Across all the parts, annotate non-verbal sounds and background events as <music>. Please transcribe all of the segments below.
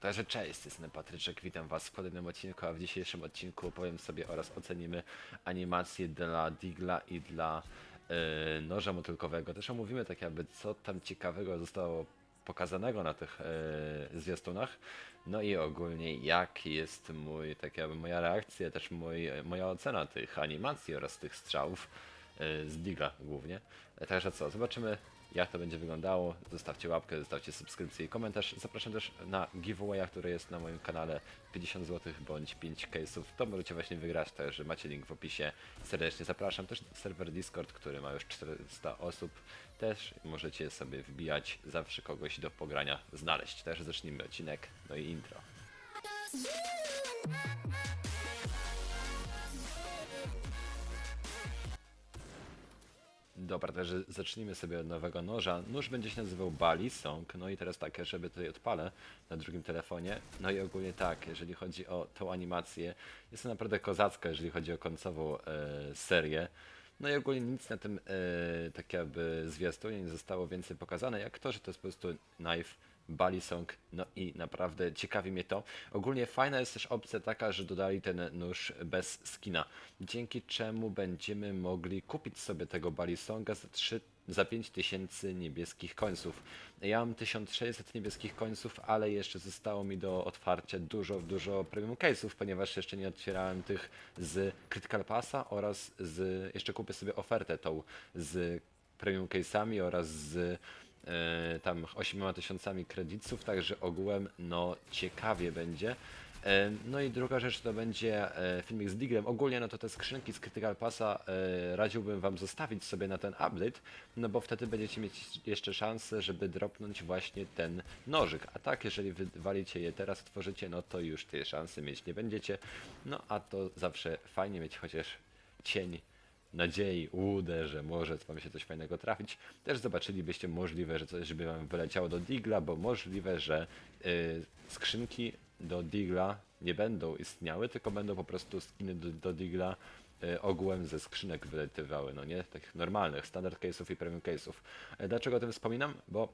Także cześć, jestem Patryczek, witam was w kolejnym odcinku, a w dzisiejszym odcinku opowiem sobie oraz ocenimy animacje dla Digla i dla e, noża motylkowego. Też omówimy tak jakby co tam ciekawego zostało pokazanego na tych e, zwiastunach. No i ogólnie jak jest mój, tak jakby moja reakcja, też mój, moja ocena tych animacji oraz tych strzałów e, z Digla głównie. Także co, zobaczymy jak to będzie wyglądało. Zostawcie łapkę, zostawcie subskrypcję i komentarz. Zapraszam też na giveawaya, który jest na moim kanale 50 zł bądź 5 case'ów. To możecie właśnie wygrać, także macie link w opisie. Serdecznie zapraszam. Też serwer Discord, który ma już 400 osób. Też możecie sobie wbijać, zawsze kogoś do pogrania znaleźć. Też zacznijmy odcinek, no i intro. Dobra, także zacznijmy sobie od nowego noża. Nóż będzie się nazywał Bali Song. No i teraz tak, żeby tutaj odpalę na drugim telefonie. No i ogólnie tak, jeżeli chodzi o tą animację, jest to naprawdę kozacka, jeżeli chodzi o końcową e, serię. No i ogólnie nic na tym e, tak jakby zwiastunie nie zostało więcej pokazane, jak to, że to jest po prostu knife Balisong, no i naprawdę ciekawi mnie to. Ogólnie fajna jest też opcja taka, że dodali ten nóż bez skina, dzięki czemu będziemy mogli kupić sobie tego Balisonga za 3 za 5000 niebieskich końców. Ja mam 1600 niebieskich końców, ale jeszcze zostało mi do otwarcia dużo, dużo premium case'ów, ponieważ jeszcze nie otwierałem tych z Critical Passa oraz z, jeszcze kupię sobie ofertę tą z premium case'ami oraz z tam 8 tysiącami kredytów, także ogółem no ciekawie będzie. E, No i druga rzecz to będzie e, filmik z Diglem. Ogólnie no to te skrzynki z Critical Passa e, radziłbym wam zostawić sobie na ten update, no bo wtedy będziecie mieć jeszcze szansę, żeby dropnąć właśnie ten nożyk. A tak, jeżeli wywalicie je teraz, tworzycie, no to już tej szansy mieć nie będziecie. No a to zawsze fajnie mieć chociaż cień nadziei, łudę, że może wam się coś fajnego trafić. Też zobaczylibyście możliwe, że coś by wam wyleciało do Digla, bo możliwe, że y, skrzynki do Digla nie będą istniały, tylko będą po prostu skiny do, do Digla y, ogółem ze skrzynek wyletywały, no nie? Takich normalnych, standard case'ów i premium case'ów. E, Dlaczego o tym wspominam? Bo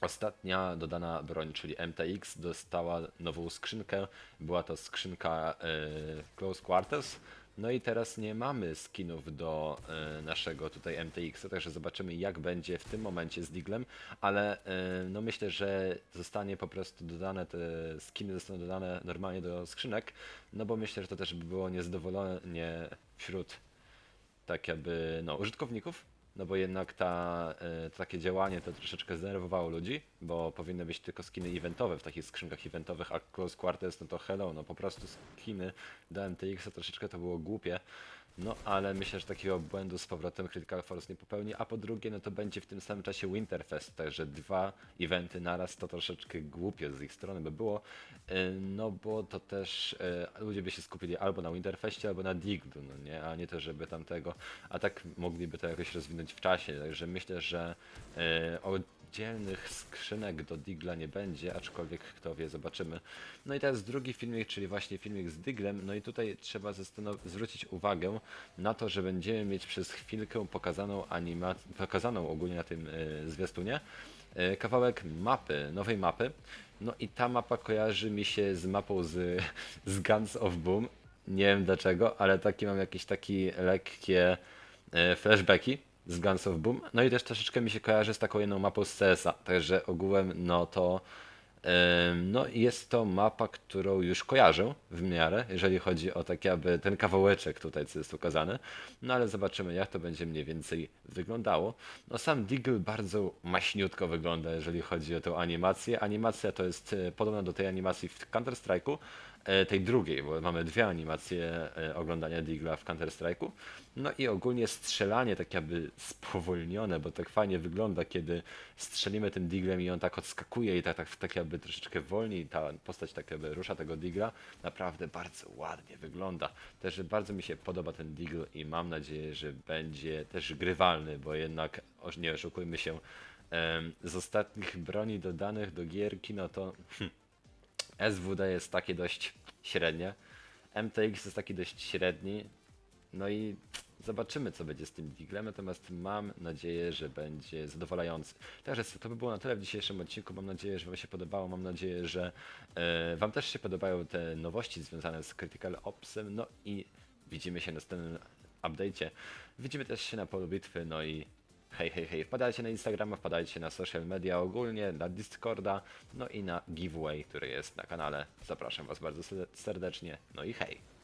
Ostatnia dodana broń, czyli MTX, dostała nową skrzynkę. Była to skrzynka e, Close Quarters. No i teraz nie mamy skinów do e, naszego tutaj MTX, także zobaczymy jak będzie w tym momencie z Diglem, ale e, no myślę, że zostanie po prostu dodane, te skiny zostaną dodane normalnie do skrzynek, no bo myślę, że to też by było niezadowolenie wśród tak jakby no, użytkowników, no bo jednak ta, e, takie działanie to troszeczkę zdenerwowało ludzi, bo powinny być tylko skiny eventowe w takich skrzynkach eventowych, a Close Quarters no to hello, no po prostu skiny do MTX -a troszeczkę to było głupie. No ale myślę, że takiego błędu z powrotem Critical Force nie popełni, a po drugie no to będzie w tym samym czasie Winterfest, także dwa eventy naraz. To troszeczkę głupie z ich strony by było, e, no bo to też e, ludzie by się skupili albo na Winterfestie, albo na Diglu, no nie, a nie to, żeby tamtego, a tak mogliby to jakoś rozwinąć w czasie, także myślę, że e, oddzielnych skrzynek do Digla nie będzie, aczkolwiek kto wie, zobaczymy. No i teraz drugi filmik, czyli właśnie filmik z Diglem, no i tutaj trzeba zwrócić uwagę na to, że będziemy mieć przez chwilkę pokazaną pokazaną ogólnie na tym e, zwiastunie, e, kawałek mapy, nowej mapy. No i ta mapa kojarzy mi się z mapą z, <laughs> z Guns of Boom. Nie wiem dlaczego, ale taki mam jakieś takie lekkie e, flashbacki z Guns of Boom. No i też troszeczkę mi się kojarzy z taką jedną mapą z CS-a. Także ogółem no to no jest to mapa, którą już kojarzę w miarę, jeżeli chodzi o tak jakby ten kawałeczek tutaj, co jest ukazany. No ale zobaczymy, jak to będzie mniej więcej wyglądało. No sam Deagle bardzo maśniutko wygląda, jeżeli chodzi o tę animację. Animacja to jest e, podobna do tej animacji w Counter-Strike'u, tej drugiej, bo mamy dwie animacje e, oglądania Digla w Counter-Strike'u. No i ogólnie strzelanie tak jakby spowolnione, bo tak fajnie wygląda, kiedy strzelimy tym Diglem i on tak odskakuje i tak, tak, tak jakby troszeczkę wolniej ta postać tak jakby rusza tego Digla. Naprawdę bardzo ładnie wygląda. Też bardzo mi się podoba ten Digl i mam nadzieję, że będzie też grywalny, bo jednak, nie oszukujmy się, z ostatnich broni dodanych do gierki, no to hm, SWD jest takie dość średnie. MTX jest taki dość średni. No i Zobaczymy, co będzie z tym Diglem, natomiast mam nadzieję, że będzie zadowalający. Także to by było na tyle w dzisiejszym odcinku. Mam nadzieję, że Wam się podobało. Mam nadzieję, że e, Wam też się podobają te nowości związane z Critical Opsem. No i widzimy się w następnym update'cie. Widzimy też się na polu bitwy, no i hej, hej, hej. Wpadajcie na Instagrama, wpadajcie na social media ogólnie, na Discorda, no i na giveaway, który jest na kanale. Zapraszam Was bardzo serdecznie. No i hej.